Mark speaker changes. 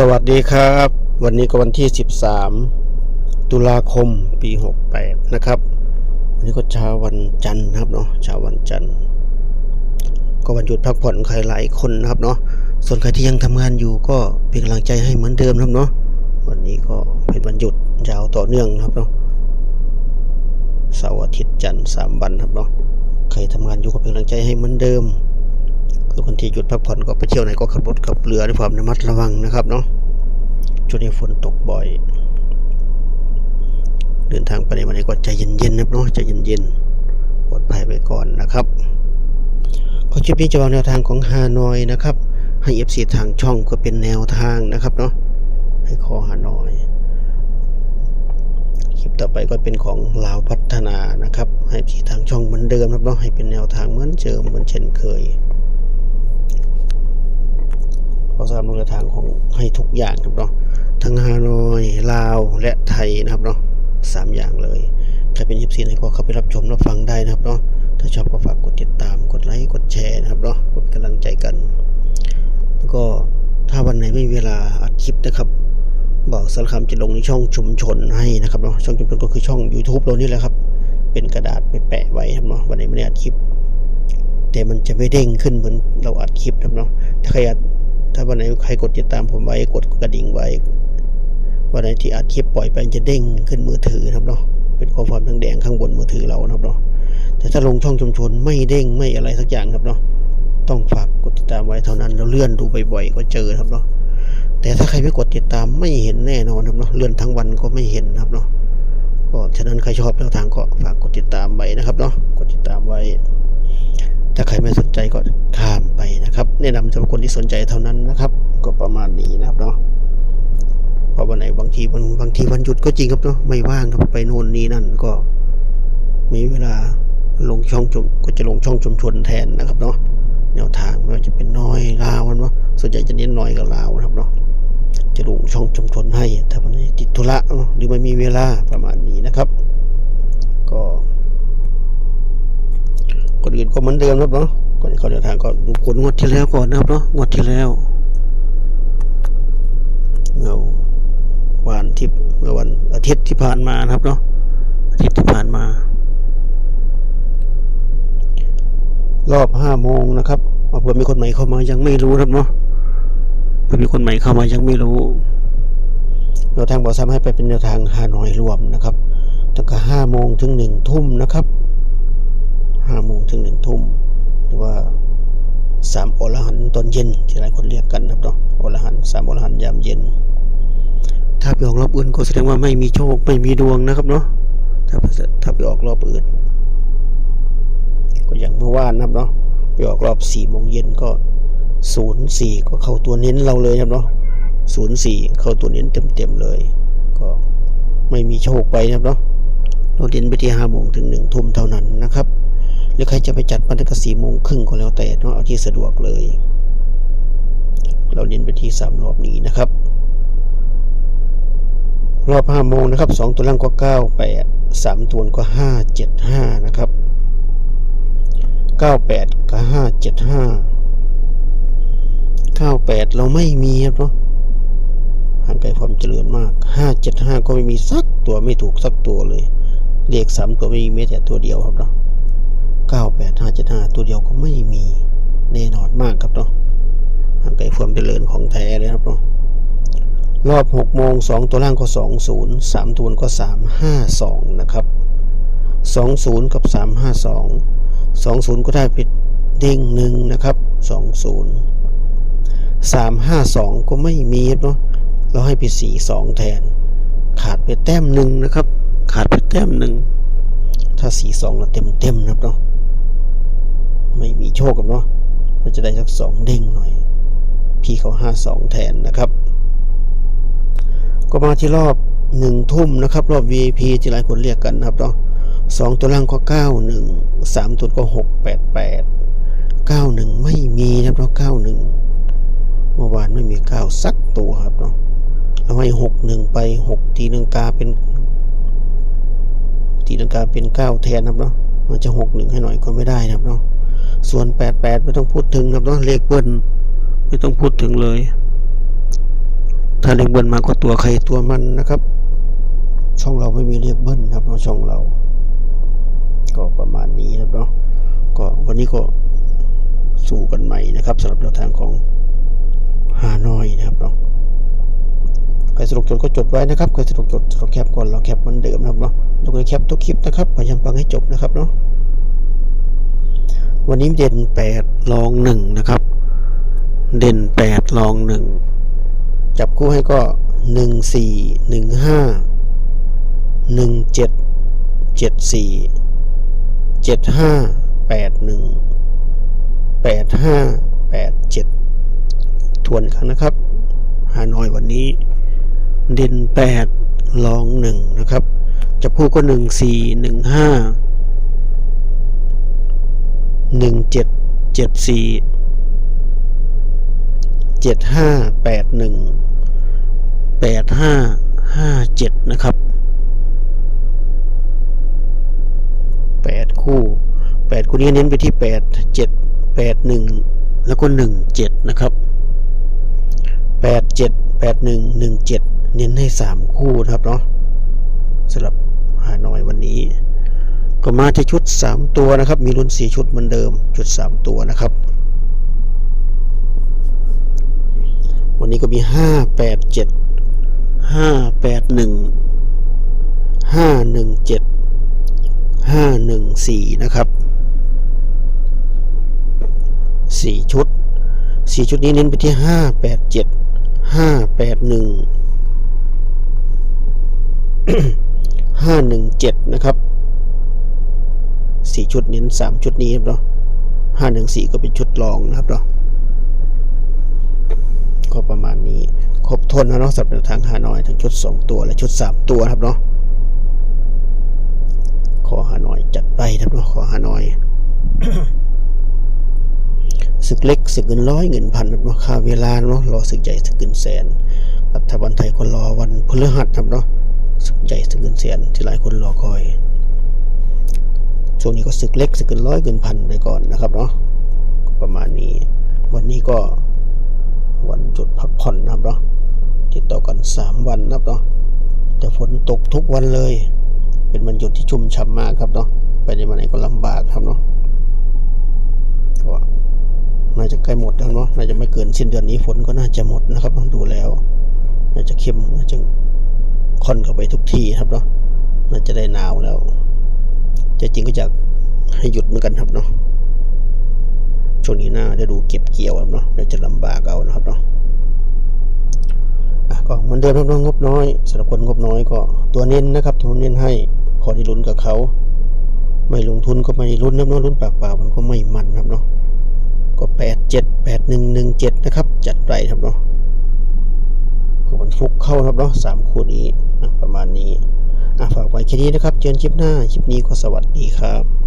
Speaker 1: สวัสดีครับ วันนี้ก็วันที่ 13 ตุลาคมปี 68 นะครับ วันนี้ก็เช้าวันจันทร์นะครับเนาะเช้าวันจันทร์ ก็วันหยุดพักผ่อนใครหลายคนนะครับเนาะส่วนใครที่ยังทำงานอยู่ก็เป็นกำลังใจให้เหมือนเดิมนะครับเนาะวันนี้ก็เป็นวันหยุดยาวต่อเนื่องนะครับเนาะเสาร์อาทิตย์จันทร์สามวันครับเนาะใครทำงานอยู่ก็เป็นกำลังใจให้เหมือนเดิม คือคนที่หยุดพักผ่อนก็ไปเที่ยวไหนก็ขับรถขับเรือด้วยความระมัดระวังนะครับเนาะช่วงนี้ฝนตกบ่อย เดินทางไปไหนมาไหนก็ใจเย็นๆนะครับเนาะใจเย็นๆปลอดภัยไปก่อนนะครับก็คลิปนี้จะวางแนวทางของฮานอยนะครับ ให้เอฟซีทางช่องก็เป็นแนวทางนะครับเนาะให้คอฮานอยคลิปต่อไปก็เป็นของลาวพัฒนานะครับ ให้พี่ทางช่องเหมือนเดิมนะครับเนาะให้เป็นแนวทางเหมือนเดิมเหมือนเช่นเคย ก็สำหรับแนวทางของ ให้ทุกอย่างครับเนาะทั้งฮานอยลาวและไทยนะครับเนาะสามอย่างเลยใครเป็นยิปซีไหนก็เข้าไปรับชมรับฟังได้นะครับเนาะถ้าชอบก็ฝากกดติดตามกดไลค์กดแชร์นะครับเนาะกดกำลังใจกัน แล้วก็ถ้าวันไหนไม่มีเวลาอัดคลิปนะครับบอกสารคำจะลงในช่องชุมชนให้นะครับเนาะช่องชุมชนก็คือช่อง YouTube เรานี่แหละครับ เป็นกระดาษไปแปะไว้ครับเนาะวันไหนไม่ได้อัดคลิป แต่มันจะไม่เด้งขึ้นเหมือนเราอัดคลิปครับเนาะถ้าใครอัด ถ้าวันไหนใครกดติดตามผมไว้กดกระดิ่งไว้ วันไหนที่อัดคลิปปล่อยไปจะเด้งขึ้นมือถือครับเนาะเป็นข้อความทางแดงข้างบนมือถือเรานะครับเนาะแต่ถ้าลงช่องชุมชนไม่เด้งไม่อะไรสักอย่างครับเนาะต้องฝากกดติดตามไว้เท่านั้นแล้วเลื่อนดูบ่อยๆก็เจอครับเนาะแต่ถ้าใครไม่กดติดตามไม่เห็นแน่นอนครับเนาะเลื่อนทั้งวันก็ไม่เห็นครับเนาะก็ฉะนั้นใครชอบแนวทางก็ฝากกดติดตามไว้นะครับเนาะกดติดตามไว้ ถ้าใครไม่สนใจก็ข้ามไปนะครับแนะนำสำหรับคนที่สนใจเท่านั้นนะครับ ก็ประมาณนี้นะครับเนาะเพราะวันไหนบางทีวันบางทีวันหยุดก็จริงครับเนาะไม่ว่างครับไปโน่นนี่นั่นก็ มีเวลาลงช่องชุมก็จะลงช่องชุมชนแทนนะครับเนาะแนวทางไม่ว่าจะเป็นน้อยลาวมันวะส่วนใหญ่จะเน้นน้อยกับลาวนะครับเนาะจะลงช่องชุมชนให้ ถ้าวันไหนติดธุระหรือไม่มีเวลาประมาณนี้นะครับ ก็ คนอื่นก็เหมือนเดิมครับเนาะก่อนเข้าแนทางก็ดูผลงวดที่แล้วก่อนนะครับเนาะงวดที่แล้วเงาวันที่เมื่อวันอาทิตย์ที่ผ่านมานะครับเนาะอาทิตย์ที่ผ่านมา รอบห้าโมงนะครับเอเผื่อมีคนใหม่เข้ามายังไม่รู้ครับเนาะเผื่อมีคนใหม่เข้ามายังไม่รู้แนวทางบอกซ้ำให้ไปเป็นแนวทางฮานอยรวมนะครับตั้งแต่ห้าโมงถึงหนึ่งทุ่มนะครับ ห้าโมงถึงหนึ่งทุ่ม หรือว่าสามอรหันตอนเย็น ที่หลายคนเรียกกันนะครับเนาะอรหันสามอรหันยามเย็น ถ้าไปออกรอบอื่นก็แสดงว่าไม่มีโชคไม่มีดวงนะครับเนาะถ้าถ้าไปออกรอบอื่น ก็อย่างเมื่อวานนะครับเนาะไปออกรอบสี่โมงเย็นก็ศูนย์สี่ก็เข้าตัวเน้นเราเลยครับเนาะศูนย์สี่เข้าตัวเน้นเต็มเต็มๆเลย ก็ไม่มีโชคไปนะครับเนาะเราเน้นไปที่ห้าโมงถึงหนึ่งทุ่มเท่านั้นนะครับ หรือใครจะไปจัดมันก็สี่โมงครึ่งก็แล้วแต่เนาะเอาที่สะดวกเลย เราเน้นไปที่สามรอบนี้นะครับ รอบห้าโมงนะครับสองตัวล่างก็เก้าแปดสามตัวก็ห้าเจ็ดห้านะครับเก้าแปดก็ห้าเจ็ดห้าเก้าแปดเราไม่มีครับเนาะห่างไกลความเจริญมากห้าเจ็ดห้าก็ไม่มีสักตัวไม่ถูกสักตัวเลย เลขสามตัวไม่มีแม้แต่ตัวเดียวครับเนาะ เก้าแปดห้าเจ็ดห้าตัวเดียวก็ไม่มีแน่นอนมากครับเนาะห่างไกลความเจริญของแท้เลยครับเนาะรอบหกโมงสองตัวล่างก็สองศูนย์สามตัวก็สามห้าสองนะครับสองศูนย์กับสามห้าสองสองศูนย์ก็ได้ไปเด้งหนึ่งนะครับสองศูนย์สามห้าสองก็ไม่มีเนาะเราให้ไปสี่สองแทน ขาดไปแต้มหนึ่งนะครับ ขาดไปแต้มหนึ่งถ้าสี่สองเราเต็มเต็มนะครับเนาะ โชคกับเนาะเราจะได้สักสองเด้งหน่อย พี่เขาห้าสองแทนนะครับ ก็มาที่รอบหนึ่งทุ่มนะครับ รอบ VIP ที่หลายคนเรียกกันนะครับเนาะสองตัวล่างก็เก้าหนึ่งสามตัวก็หกแปดแปดเก้าหนึ่งไม่มีนะครับเนาะเก้าหนึ่งเมื่อวานไม่มีเก้าสักตัวครับเนาะเราให้หกหนึ่งไปหกตีลังกาเป็นตีลังกาเป็นเก้าแทนนะครับเนาะมันจะหกหนึ่งให้หน่อยก็ไม่ได้นะครับเนาะ ส่วนแปดแปดไม่ต้องพูดถึงครับเนาะเลขเบิ้ลไม่ต้องพูดถึงเลย ถ้าเลขเบิ้ลมาก็ตัวใครตัวมันนะครับ ช่องเราไม่มีเลขเบิ้ลครับเนาะช่องเรา ก็ประมาณนี้ครับเนาะก็วันนี้ก็สู้กันใหม่นะครับสำหรับแนวทางของฮานอยนะครับเนาะใครสะดวกจดก็จดไว้นะครับใครสะดวกจดสะดวกแคปก่อนเราแคปเหมือนเดิมนะครับเนาะทุกคนแคปทุกคลิปนะครับพยายามฟังให้จบนะครับเนาะ วันนี้เด่นแปดลองหนึ่งนะครับ เด่นแปดลองหนึ่งจับคู่ให้ก็หนึ่งสี่หนึ่งห้าหนึ่งเจ็ดเจ็ดสี่เจ็ดห้าแปดหนึ่งแปดห้าแปดเจ็ดทวนครั้งนะครับฮานอยวันนี้เด่นแปดลองหนึ่งนะครับ จับคู่ก็หนึ่งสี่หนึ่งห้า หนึ่งเจ็ดเจ็ดสี่เจ็ดห้าแปดหนึ่งแปดห้าห้าเจ็ดนะครับแปดคู่แปดคู่นี้เน้นไปที่แปดเจ็ดแปดหนึ่งแล้วก็หนึ่งเจ็ดนะครับแปดเจ็ดแปดหนึ่งหนึ่งเจ็ดเน้นให้สามคู่นะครับเนาะสำหรับฮานอยวันนี้ ก็มาที่ชุด 3 ตัวนะครับ มีรุ่น 4 ชุดเหมือนเดิม ชุด 3 ตัวนะครับ วันนี้ก็มี 5 8 7 5 8 1 5 1 7 5 1 4 นะครับ 4 ชุด 4 ชุดนี้เน้นไปที่ 5 8 7 5 8 1 5 1 7 นะครับ สี่ชุดเน้นสามชุดนี้ครับเนาะห้าหนึ่งสี่ก็เป็นชุดรองนะครับเนาะก็ประมาณนี้ครบถ้วนนะเนาะสำหรับทางฮานอยทั้งชุดสองตัวและชุดสามตัวครับเนาะขอฮานอยจัดไปครับเนาะขอฮานอยศึกเล็กศึกเงินร้อยเงินพันครับเนาะค่าเวลาเนาะรอศึกใหญ่ศึกเงินแสนรัฐบาลไทยคนรอวันพฤหัสครับเนาะศึกใหญ่ศึกเงินแสนที่หลายคนรอคอย ช่วงนี้ก็ศึกเล็กศึกเกินร้อยเกินพันไปก่อนนะครับเนาะประมาณนี้ วันนี้ก็วันจุดพักผ่อนนะครับเนาะติดต่อกัน 3 วันนะครับเนาะแต่ฝนตกทุกวันเลย เป็นวันหยุดที่ชุ่มฉ่ำมากครับเนาะไปในวันไหนก็ลำบากครับเนาะก็น่าจะใกล้หมดแล้วเนาะน่าจะไม่เกินสิ้นเดือนนี้ฝนก็น่าจะหมดนะครับดูแล้วน่าจะเข้มน่าจะค่อนเข้าไปทุกที่ครับเนาะน่าจะได้หนาวแล้ว จจริงก็อยากให้หยุดเหมือนกันครับเนาะช่วงนี้หน้าจะดูเก็บเกี่ยวครับเนาะเดี๋ยวจะลำบากเอานะครับเนาะอะก็เหมือนเดิมครับน้องงบน้อยสำหรับคนงบน้อยก็ตัวเน้นนะครับตัวเน้นให้พอได้ลุ้นกับเขา ไม่ลงทุนก็ไม่ลุ้นนะเนาะลุ้นปากเปล่ามันก็ไม่มันครับเนาะก็แปดเจ็ดแปดหนึ่งหนึ่งเจ็ดนะครับ จัดไปครับเนาะก็มันฟุกเข้านะครับเนาะสามคู่นี้ประมาณนี้ ฝากไว้แค่นี้นะครับ เจอกันคลิปหน้า คลิปนี้ก็สวัสดีครับ